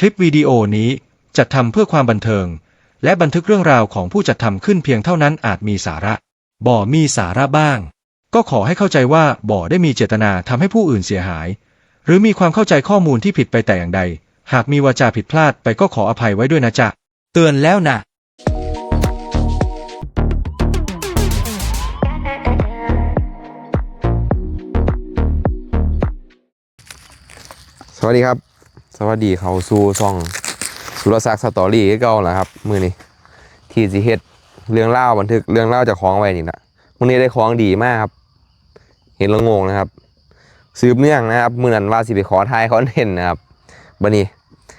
คลิปวิดีโอนี้จัดทำเพื่อความบันเทิง และบันทึกเรื่องราวของผู้จัดทำขึ้นเพียงเท่านั้นอาจมีสาระ บ่มีสาระบ้าง ก็ขอให้เข้าใจว่าบ่ได้มีเจตนาทำให้ผู้อื่นเสียหาย หรือมีความเข้าใจข้อมูลที่ผิดไปแต่อย่างใด หากมีวาจาผิดพลาดไปก็ขออภัยไว้ด้วยนะจ๊ะ เตือนแล้วนะสวัสดีครับ สวัสดีเขาสู่ช่อง สุรศักดิ์สตอรี่คือเก่าแหละครับ มือนี้ที่สิเฮ็ดเรื่องเล่าบันทึกเรื่องเล่าจากของไว้นี่นะมือนี้ได้ของดีมากครับ เห็นและงงนะครับ สืบเนื่องนะครับมือนั้นว่าสิไปขอทายคอนเทนต์นะครับบันนี้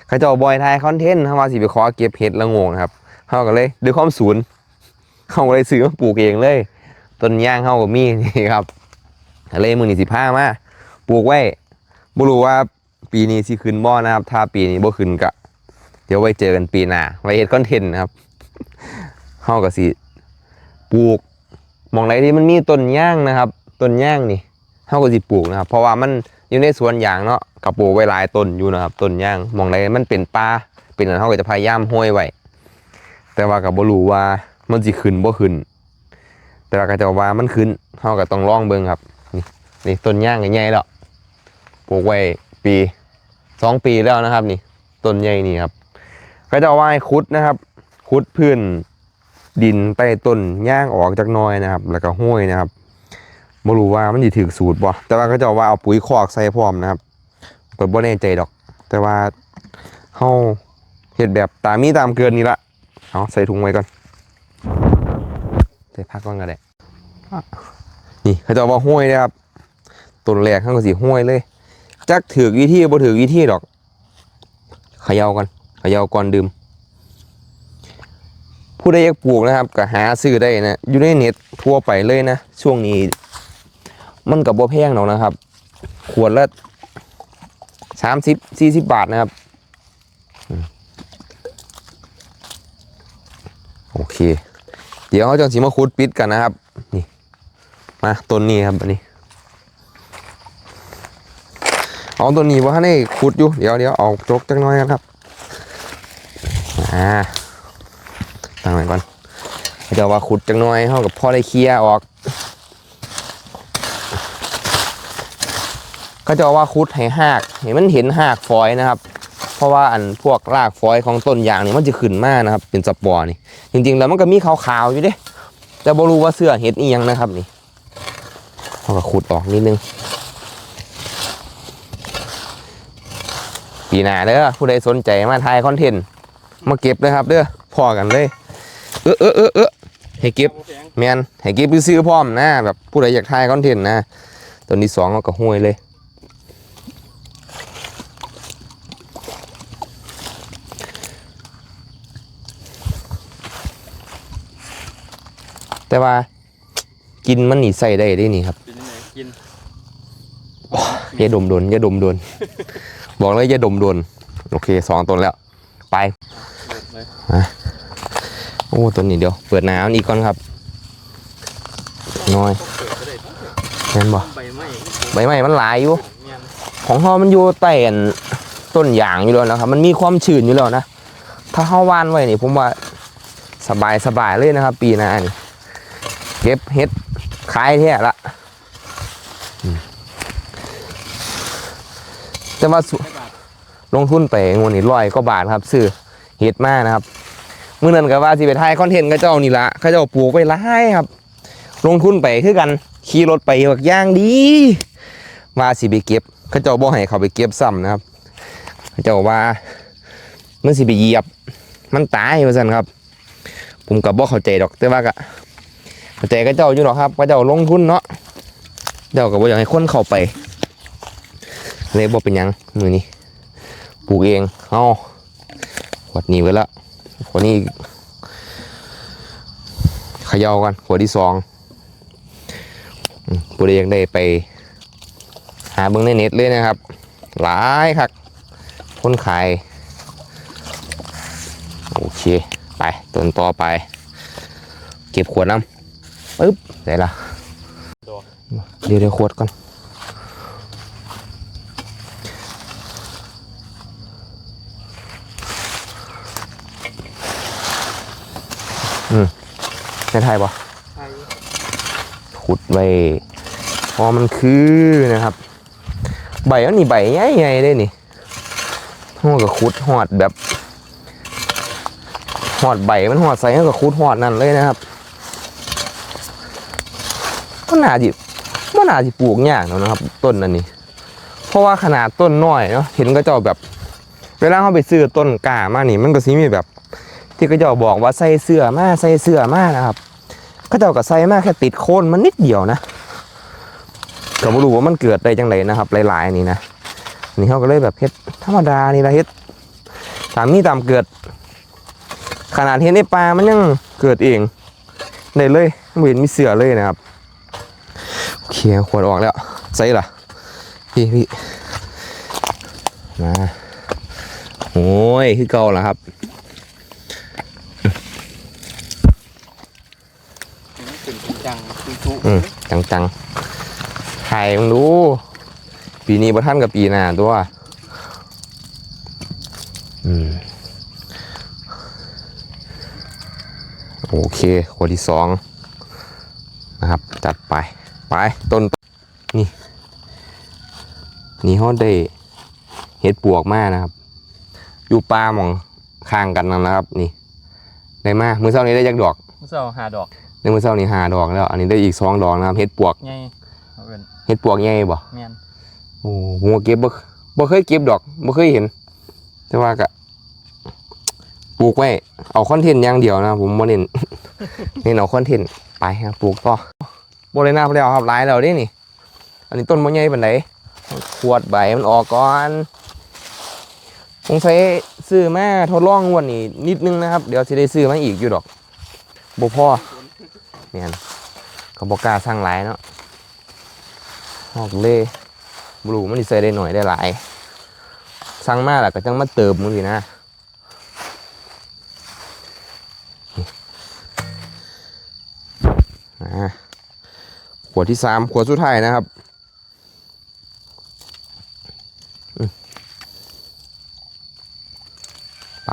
เขาเจะบอยทายคอนเทนต์เขาว่าสิไปขอเก็บเห็ดและงงนะครับเขาก็เลยด้วยความศูนย์เขาก็เลยซื้อมาปลูกเองเลยต้นย่างเขาก็มีนี่ครับเลยมือนี้สิพามาปลูกไว้บ่รู้ว่า ปีนี้สิขึ้นบ่นะครับ ถ้าปีนี้บ่ขึ้นก็เดี๋ยวไว้เจอกันปีหน้าไว้เฮ็ดคอนเทนต์นะครับเฮาก็สิปลูกหมองไหนที่มันมีต้นย่างนะครับต้นย่างนี่เฮาก็สิปลูกนะครับ เพราะว่ามันอยู่ในสวนยางเนาะก็ปลูกไว้หลายต้นอยู่นะครับต้นย่างหมองไหนมันเป็นป่าเป็นอันเฮาก็จะพยายามห้อยไว้แต่ว่าก็บ่รู้ว่ามันสิขึ้นบ่ขึ้น แต่ว่าก็จะว่ามันขึ้นเฮาก็ต้องลองเบิ่งครับนี่นี่ต้นย่างใหญ่ๆแล้วปลูกไว้ปี สองปีแล้วนะครับ นี่ต้นใหญ่นี่ครับก็จะเอาไว้คุดนะครับ คุดพื้นดินไปต้นย่างออกจากน้อยนะครับ แล้วก็ห้วยนะครับไม่รู้ว่ามันจะถึกสูตรบ่แต่ว่าก็จะเอาว่าเอาปุ๋ยคอกใส่พร้อมนะครับเปิดบ่แน่ใจดอก แต่ว่าเฮาเฮ็ดแบบตามมีตามเกินนี่ละเอาใส่ถุงไว้ก่อนใส่พักก่อนก็ได้นี่เขาจะเอาว่าห้วยนะครับต้นแรกเขางก็สิห้วยเลย จักถือวิธีบ่ถือวิธีดอกเขย่าก่อนเขย่าก่อนดื่มผู้ใดอยากปลูกนะครับก็หาซื้อได้นะอยู่ในเน็ตทั่วไปเลยนะช่วงนี้ มันกับบ่แพงหรอกนะครับ ขวดละสามสิบสี่สิบบาทนะครับ โอเค เดี๋ยวเขาจะสิมาคุดปิดกันนะครับ นี่ มาต้นนี้ครับอันนี้ เอาตัวนี้ว่าให้ขุดอยู่ เดี๋ยวเดี๋ยวเอาจกจักน้อยกันครับ อ่าตั้งไว้ก่อนเดี๋ยวว่าขุดจักน้อยเท่ากับพ่อได้เคลียออก ก็จะว่าขุดให้หากเห็นมันเห็นหากฟอยนะครับ เพราะว่าอันพวกรากฟอยของต้นยางนี่มันจะขึ้นมากนะครับ เป็นสปอร์นี่ จริงๆแล้วมันก็มีขาวๆอยู่เด้แต่บรู้ว่าเสื้อเห็ดอียังนะครับนี่เราก็ขุดออกนิดนึง ปีหน้าเด้อผู้ใดสนใจมาถ่ายคอนเทนต์มาเก็บเลยครับเด้อพอกันเลย เออเออเออเออให้เก็บแมนให้เก็บซื้อๆพร้อมนะแบบผู้ใดอยากถ่ายคอนเทนต์นะตัวที่สองเราก็ห้วยเลยแต่ว่ากินมันหนีใส่ได้ได้นี่ครับเป็นยังไงกินอย่าดมโดนอย่าดมโดน บอกเลยอย่าดมโดน โอเคสองตัวแล้ว ไปโอ้ตัวนี้เดียว เปิดน้ำอีกก่อนครับ น้อยเปิดก็ได้ทั้งแม่นบ่ใบไม้ใบไม้มันหลายอยู่ ของเฮามันอยู่ใต้อันต้นยางอยู่แล้วนะครับ มันมีความชื้นอยู่แล้วนะ ถ้าเฮาวานไว้นี่ผมว่าสบายสบายเลยนะครับ ปีหน้านี่เก็บเฮ็ดขายแท้ละอืม แต่ว่าลงทุนไปงวดนี้ร้อยก็บาทครับซื้อเฮ็ดมานะครับเมื้อนั้นก็ว่าสิไปถ่ายคอนเทนต์เขาเจ้านี่ละเขาเจ้าปลูกไว้หลายครับ ลงทุนไปคือกันขี่รถไปแบบย่างดีว่าสิไปเก็บเขาเจ้าบ่ให้เขาไปเก็บซ้ำนะครับเขาเจ้าว่ามันสิไปเหยียบ มันตายว่าซั่นครับ ผมก็บ่เข้าใจดอก แต่ว่าก็เข้าใจเขาเจ้าอยู่หรอกครับเขาเจ้าลงทุนเนาะเจ้าก็บ่อยากให้คนเข้าไป เลยบ่เป็นยังมือนี้ปลูกเองเอาขวดนี้ไว้แล้วขวดนี้ขย่ากันขวดที่สองอืมผู้ใดอยากได้ไป หาเบิ้งในเน็ตเลยนะครับ หลายครับคนขาย โอเค ไปต้นต่อไป เก็บขวดน้ำปึ๊บได้ละเดี๋ยวเดี๋ยวขวดก่อน อืมในไทยปะใช่ขุดไว้พอมันคือนะครับ ใบอันนี้ใบใหญ่ๆเลยนี่ห้อกับขุดหอดแบบหอดใบมันหอดใส่ห้อกับขุดหอดนั่นเลยนะครับก็น่าจิว่าน่าจิปลูกยากเนาะนะครับ ต้นอันนี้ เพราะว่าขนาดต้นน้อยเนาะเห็นก็เจ้าแบบ เวลาเขาไปซื้อต้นกล้ามานี่ มันก็สิมีแบบ ที่ก็จ้าบอกว่าใส่เสื้อมาใส่เสื้อมานะครับก็เจ้าก็ใส่มาแค่ติดโคนมันนิดเดียวนะก็ไม่รู้ว่ามันเกิดได้จังไดนะครับ หลายๆนี่นะนี่เขาก็เลยแบบเฮ็ดธรรมดานี่ละเฮ็ดตามนี่ตามเกิด ขนาดเฮ็ดในป่ามันยังเกิดเองได้เลยไม่เห็นมีเสือเลยนะครับโอเคขวดออกแล้วใส่ละพี่พี่มาโอ้ยคือเก่าแล้วครับ เป็นจังคือทุอืมจังจังๆถ่ายมึงดู ปีนี้บ่ท่านกับปีหน้าตัว อืม โอเคขวดที่สองนะครับ จัดไป ไป ต้น นี่ นี่เขาได้เห็ดปวกมากนะครับ อยู่ปลาหมองข้างกันนั่นนะครับ นี่ ได้มากมือเช้านี้ได้ยักดอกมุสาหาดอกใน มือเช้านี้หาดอกแล้ว อันนี้ได้อีกสองดอกนะครับเห็ดปวกไงเอาเป็นเห็ดปวกใหญ่บ่แมนโอ้ผมก็เก็บบ่บ่เคยเก็บดอกบ่เคยเห็น แต่ว่าก็ปลูกไว้เอาคอนเทนต์อย่างเดียวนะผมบ่เน้น เน้นเอาคอนเทนต์ไปครับปลูกต่อบ่เลยหน้าพอแล้วครับหลายแล้วเด้นี่ อันนี้ต้นบ่ใหญ่ปานใดขวดใบมันออกก่อนสงสัยซื้อมาทดลองงวดนี้นิดนึงนะครับ เดี๋ยวสิได้ซื้อมาอีกอยู่ดอกบ่พอ แม่นก็บ่กกล้าสั่งหลายเนาะออกเลยบลูมันสิใส่ได้หน่อยได้หลายสั่งมากแหล้วก็จังมาเติมมึงสินะขวดที่สามขวดสุดท้ายนะครับไป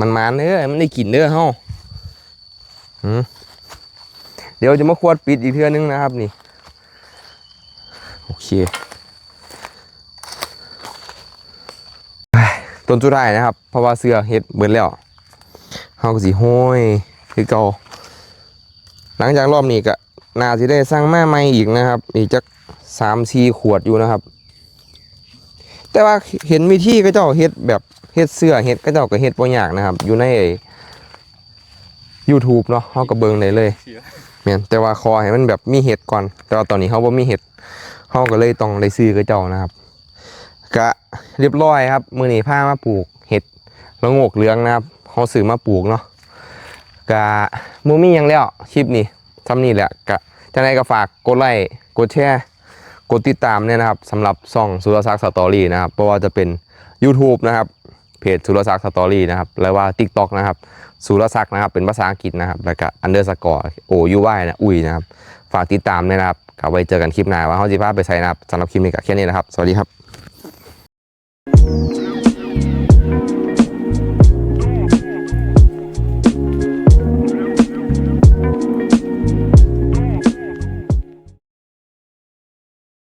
มันมาเนื้อมันได้กลิ่นเนื้อเฮา เดี๋ยวจะมาขวดปิดอีกเทื่อนึงนะครับนี่ โอเค ต้นสุดท้ายนะครับ เพราะว่าเสื้อเฮ็ดเบิดแล้วเฮาก็สิห้อยคือเก่าหลังจากรอบนี้ก็น่าสิได้สร้างแม่ใหม่อีกนะครับ อีกจักสามสี่ขวดอยู่นะครับ แต่ว่าเห็นวิธีก็เจ้าเฮ็ดแบบเฮ็ดเสื้อเฮ็ดก็เจ้าก็เฮ็ดบ่ยากนะครับ อยู่ใน YouTube เนาะเฮาก็เบิ่งได้เลยเสียแม่นแต่ว่าขอให้มันแบบมีเห็ดก่อน แต่ว่าตอนนี้เขาบ่มีเห็ดเขาก็เลยต้องได้ซื้อกับเจ้านะครับกะเรียบร้อยครับ มือนี้พามาปลูกเห็ดละโงกเหลืองนะครับเขาซื้อมาปลูกเนาะกะมูมีหยังแล้วคลิปนี้ทำนี่แหละกะจะไหนก็ฝากกดไลค์กดแชร์กดติดตามเนี่ยนะครับสำหรับซ่องสุรศักดิ์สตอรี่นะครับเพราะว่าจะเป็น YouTube นะครับ เพจสุรศักดิ์สตอรี่นะครับแล้วว่า TikTok นะครับสุรศักดิ์นะครับเป็นภาษาอังกฤษนะครับแล้วก็อันเดอร์สกอร์โอยูไวนะอุ้ยนะครับฝากติดตามด้วยนะครับกลับไว้เจอกันคลิปหน้าว่าเขาจะพาไปใส่นะครับสำหรับคลิปนี้ก็แค่นี้นะครับ สวัสดีครับ